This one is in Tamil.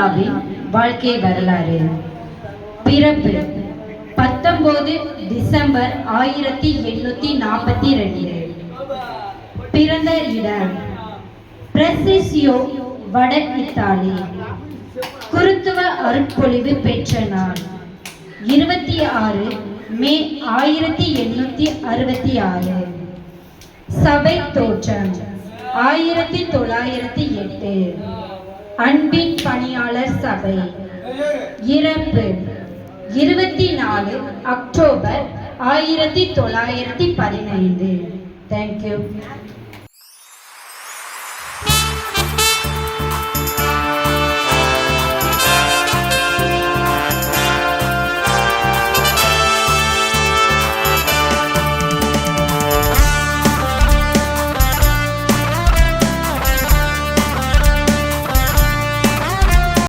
சகுந்தலாவின் வாழ்க்கை வரலாறு. பிறப்பு பத்தொன்பது டிசம்பர் ஆயிரத்தி எண்ணூத்தி நாற்பத்தி ரெண்டு. பிறந்த இடம் பிரசிசியோ வட இத்தாலி. குருத்துவ அருட்பொழிவு பெற்ற நாள் இருபத்தி ஆறு மே ஆயிரத்தி எண்ணூத்தி அறுபத்தி ஆறு. சபை தோற்றம் ஆயிரத்தி தொள்ளாயிரத்தி எட்டு. அன்பின் பணியாளர் சபை இறப்பு. இருபத்தி நாலு அக்டோபர் ஆயிரத்தி தொள்ளாயிரத்தி பதினைந்து. தேங்க்யூ